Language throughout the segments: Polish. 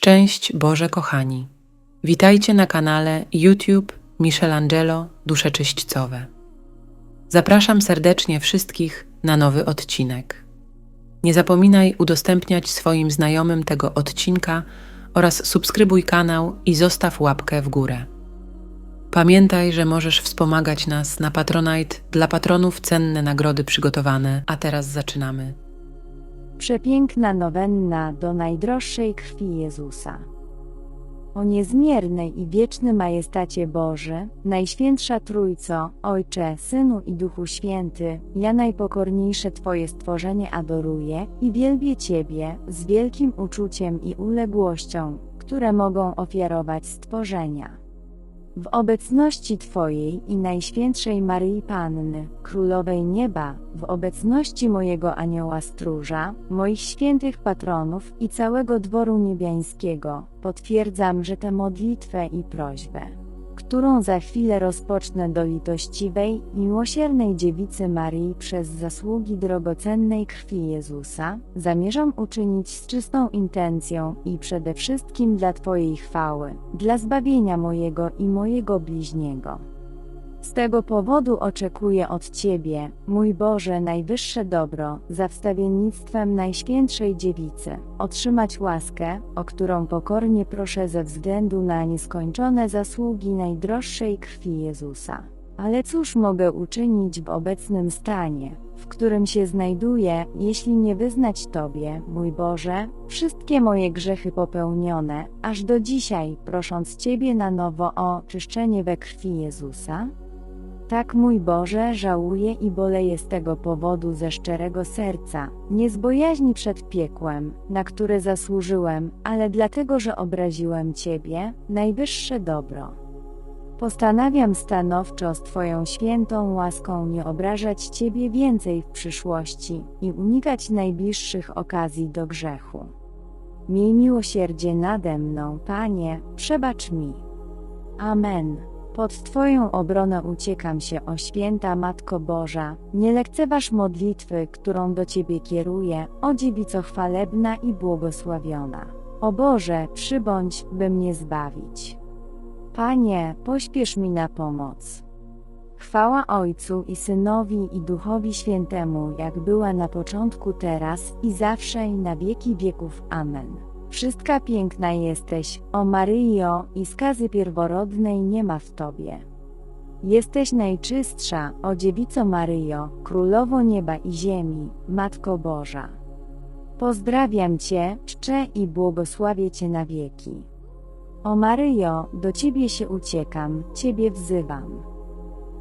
Szczęść Boże kochani. Witajcie na kanale YouTube Michelangelo Dusze Czyśćcowe. Zapraszam serdecznie wszystkich na nowy odcinek. Nie zapominaj udostępniać swoim znajomym tego odcinka oraz subskrybuj kanał i zostaw łapkę w górę. Pamiętaj, że możesz wspomagać nas na Patronite dla patronów cenne nagrody przygotowane, a teraz zaczynamy. Przepiękna nowenna do najdroższej krwi Jezusa. O niezmiernej i wieczny majestacie Boży, Najświętsza Trójco, Ojcze, Synu i Duchu Święty, ja najpokorniejsze Twoje stworzenie adoruję i wielbię Ciebie z wielkim uczuciem i uległością, które mogą ofiarować stworzenia. W obecności Twojej i Najświętszej Maryi Panny, Królowej Nieba, w obecności mojego anioła stróża, moich świętych patronów i całego dworu niebiańskiego, potwierdzam, że tę modlitwę i prośbę, którą za chwilę rozpocznę do litościwej, miłosiernej dziewicy Maryi przez zasługi drogocennej krwi Jezusa, zamierzam uczynić z czystą intencją i przede wszystkim dla Twojej chwały, dla zbawienia mojego i mojego bliźniego. Z tego powodu oczekuję od Ciebie, mój Boże, najwyższe dobro, za wstawiennictwem Najświętszej Dziewicy, otrzymać łaskę, o którą pokornie proszę ze względu na nieskończone zasługi najdroższej krwi Jezusa. Ale cóż mogę uczynić w obecnym stanie, w którym się znajduję, jeśli nie wyznać Tobie, mój Boże, wszystkie moje grzechy popełnione, aż do dzisiaj, prosząc Ciebie na nowo o czyszczenie we krwi Jezusa? Tak mój Boże, żałuję i boleję z tego powodu ze szczerego serca, nie z bojaźni przed piekłem, na które zasłużyłem, ale dlatego, że obraziłem Ciebie, najwyższe dobro. Postanawiam stanowczo z Twoją świętą łaską nie obrażać Ciebie więcej w przyszłości i unikać najbliższych okazji do grzechu. Miej miłosierdzie nade mną, Panie, przebacz mi. Amen. Pod Twoją obronę uciekam się, o święta Matko Boża, nie lekceważ modlitwy, którą do Ciebie kieruję, o dziewico chwalebna i błogosławiona. O Boże, przybądź, by mnie zbawić. Panie, pośpiesz mi na pomoc. Chwała Ojcu i Synowi i Duchowi Świętemu, jak była na początku teraz i zawsze i na wieki wieków. Amen. Wszystka piękna jesteś, o Maryjo, i skazy pierworodnej nie ma w Tobie. Jesteś najczystsza, o Dziewico Maryjo, Królowo Nieba i Ziemi, Matko Boża. Pozdrawiam Cię, czczę i błogosławię Cię na wieki. O Maryjo, do Ciebie się uciekam, Ciebie wzywam.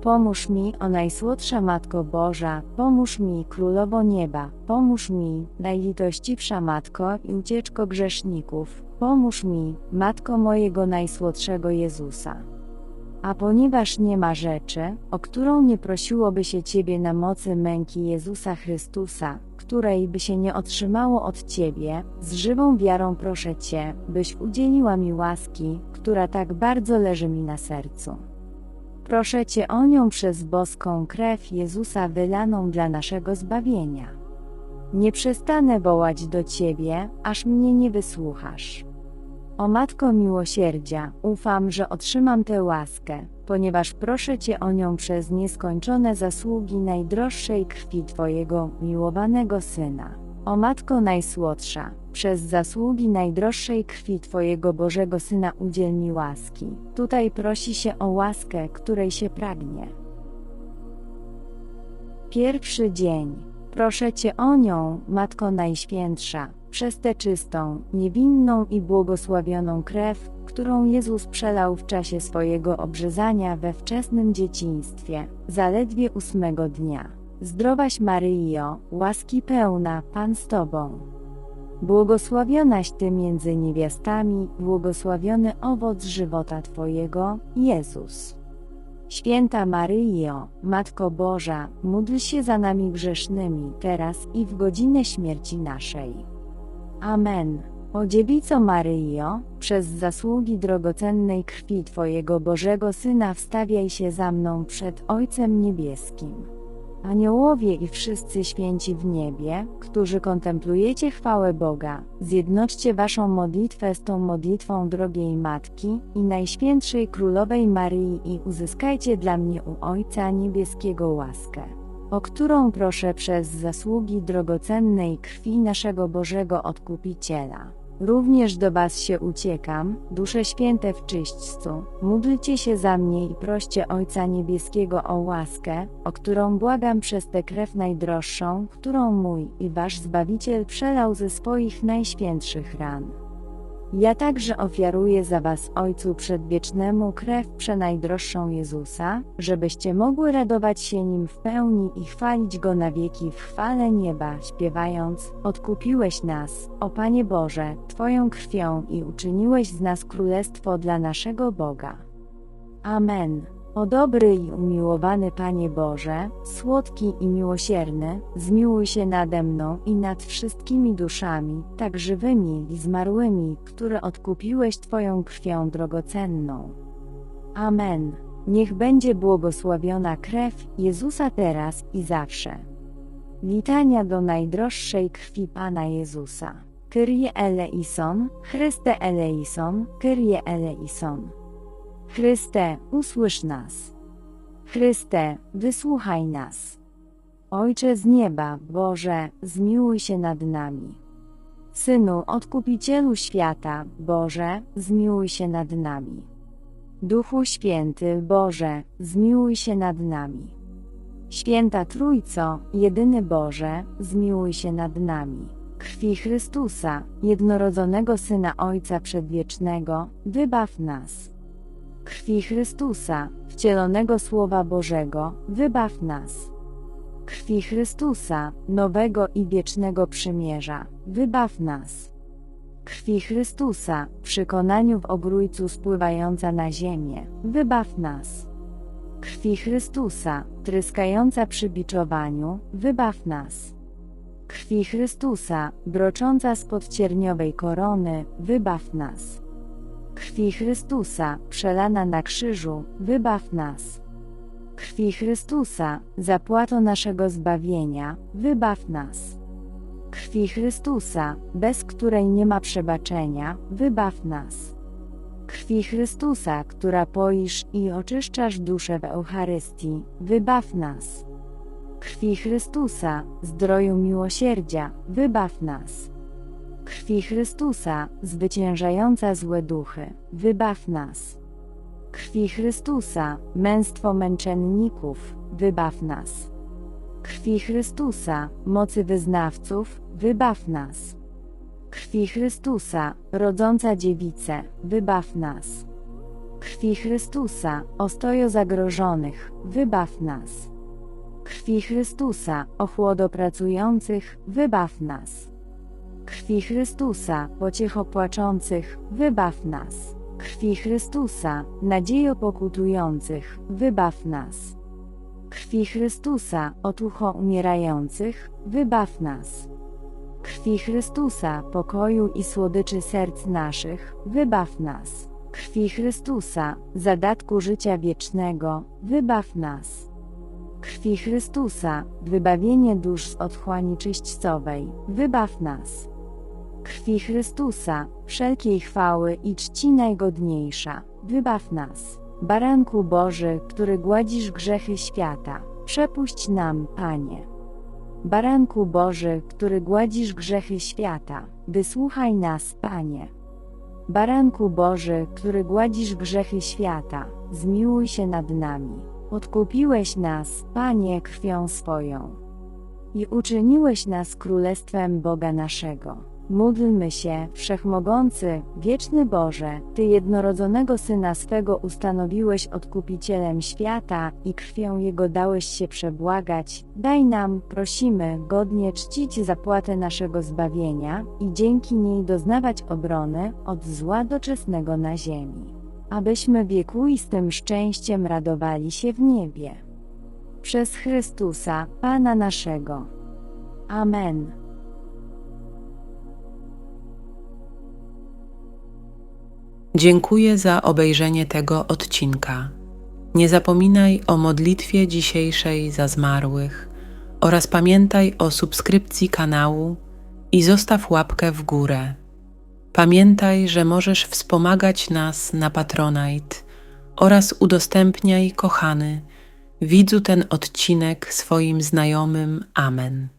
Pomóż mi, o Najsłodsza Matko Boża, pomóż mi, Królowo Nieba, pomóż mi, Najlitościwsza Matko i ucieczko grzeszników, pomóż mi, Matko mojego Najsłodszego Jezusa. A ponieważ nie ma rzeczy, o którą nie prosiłoby się Ciebie na mocy męki Jezusa Chrystusa, której by się nie otrzymało od Ciebie, z żywą wiarą proszę Cię, byś udzieliła mi łaski, która tak bardzo leży mi na sercu. Proszę Cię o nią przez boską krew Jezusa wylaną dla naszego zbawienia. Nie przestanę wołać do Ciebie, aż mnie nie wysłuchasz. O Matko Miłosierdzia, ufam, że otrzymam tę łaskę, ponieważ proszę Cię o nią przez nieskończone zasługi najdroższej krwi Twojego miłowanego Syna. O Matko Najsłodsza, przez zasługi najdroższej krwi Twojego Bożego Syna udziel mi łaski. Tutaj prosi się o łaskę, której się pragnie. Pierwszy dzień. Proszę Cię o nią, Matko Najświętsza, przez tę czystą, niewinną i błogosławioną krew, którą Jezus przelał w czasie swojego obrzezania we wczesnym dzieciństwie, zaledwie ósmego dnia. Zdrowaś Maryjo, łaski pełna, Pan z Tobą. Błogosławionaś Ty między niewiastami, błogosławiony owoc żywota Twojego, Jezus. Święta Maryjo, Matko Boża, módl się za nami grzesznymi, teraz i w godzinę śmierci naszej. Amen. O Dziewico Maryjo, przez zasługi drogocennej krwi Twojego Bożego Syna wstawiaj się za mną przed Ojcem Niebieskim. Aniołowie i wszyscy święci w niebie, którzy kontemplujecie chwałę Boga, zjednoczcie waszą modlitwę z tą modlitwą drogiej Matki i Najświętszej Królowej Maryi i uzyskajcie dla mnie u Ojca Niebieskiego łaskę, o którą proszę przez zasługi drogocennej krwi naszego Bożego Odkupiciela. Również do Was się uciekam, dusze święte w czyśćcu, módlcie się za mnie i proście Ojca Niebieskiego o łaskę, o którą błagam przez tę krew najdroższą, którą mój i Wasz Zbawiciel przelał ze swoich najświętszych ran. Ja także ofiaruję za Was Ojcu Przedwiecznemu krew przenajdroższą Jezusa, żebyście mogły radować się Nim w pełni i chwalić Go na wieki w chwale nieba, śpiewając, Odkupiłeś nas, o Panie Boże, Twoją krwią i uczyniłeś z nas królestwo dla naszego Boga. Amen. O dobry i umiłowany Panie Boże, słodki i miłosierny, zmiłuj się nade mną i nad wszystkimi duszami, tak żywymi i zmarłymi, które odkupiłeś Twoją krwią drogocenną. Amen. Niech będzie błogosławiona krew Jezusa teraz i zawsze. Litania do najdroższej krwi Pana Jezusa. Kyrie eleison, Chryste eleison, Kyrie eleison. Chryste, usłysz nas. Chryste, wysłuchaj nas. Ojcze z nieba, Boże, zmiłuj się nad nami. Synu, Odkupicielu świata, Boże, zmiłuj się nad nami. Duchu Święty, Boże, zmiłuj się nad nami. Święta Trójco, jedyny Boże, zmiłuj się nad nami. Krwi Chrystusa, jednorodzonego Syna Ojca Przedwiecznego, wybaw nas. Krwi Chrystusa, wcielonego Słowa Bożego, wybaw nas. Krwi Chrystusa, nowego i wiecznego przymierza, wybaw nas. Krwi Chrystusa, przekonaniu w ogrójcu spływająca na ziemię, wybaw nas. Krwi Chrystusa, tryskająca przy biczowaniu, wybaw nas. Krwi Chrystusa, brocząca spod cierniowej korony, wybaw nas. Krwi Chrystusa, przelana na krzyżu, wybaw nas. Krwi Chrystusa, zapłato naszego zbawienia, wybaw nas. Krwi Chrystusa, bez której nie ma przebaczenia, wybaw nas. Krwi Chrystusa, która poisz i oczyszczasz duszę w Eucharystii, wybaw nas. Krwi Chrystusa, zdroju miłosierdzia, wybaw nas. Krwi Chrystusa, zwyciężająca złe duchy, wybaw nas. Krwi Chrystusa, męstwo męczenników, wybaw nas. Krwi Chrystusa, mocy wyznawców, wybaw nas. Krwi Chrystusa, rodząca dziewice, wybaw nas. Krwi Chrystusa, ostojo zagrożonych, wybaw nas. Krwi Chrystusa, ochłodo pracujących, wybaw nas. Krwi Chrystusa, pociecho płaczących, wybaw nas. Krwi Chrystusa, nadziejo pokutujących, wybaw nas. Krwi Chrystusa, otucho umierających, wybaw nas. Krwi Chrystusa, pokoju i słodyczy serc naszych, wybaw nas. Krwi Chrystusa, zadatku życia wiecznego, wybaw nas. Krwi Chrystusa, wybawienie dusz z otchłani czyśćcowej, wybaw nas. Krwi Chrystusa, wszelkiej chwały i czci najgodniejsza, wybaw nas. Baranku Boży, który gładzisz grzechy świata, przepuść nam, Panie. Baranku Boży, który gładzisz grzechy świata, wysłuchaj nas, Panie. Baranku Boży, który gładzisz grzechy świata, zmiłuj się nad nami. Odkupiłeś nas, Panie, krwią swoją. I uczyniłeś nas królestwem Boga naszego. Módlmy się, Wszechmogący, Wieczny Boże, Ty jednorodzonego Syna swego ustanowiłeś odkupicielem świata i krwią Jego dałeś się przebłagać, daj nam, prosimy, godnie czcić zapłatę naszego zbawienia i dzięki niej doznawać obrony od zła doczesnego na ziemi. Abyśmy wiekuistym szczęściem radowali się w niebie. Przez Chrystusa, Pana naszego. Amen. Dziękuję za obejrzenie tego odcinka. Nie zapominaj o modlitwie dzisiejszej za zmarłych oraz pamiętaj o subskrypcji kanału i zostaw łapkę w górę. Pamiętaj, że możesz wspomagać nas na Patronite oraz udostępniaj, kochany, widzu ten odcinek swoim znajomym. Amen.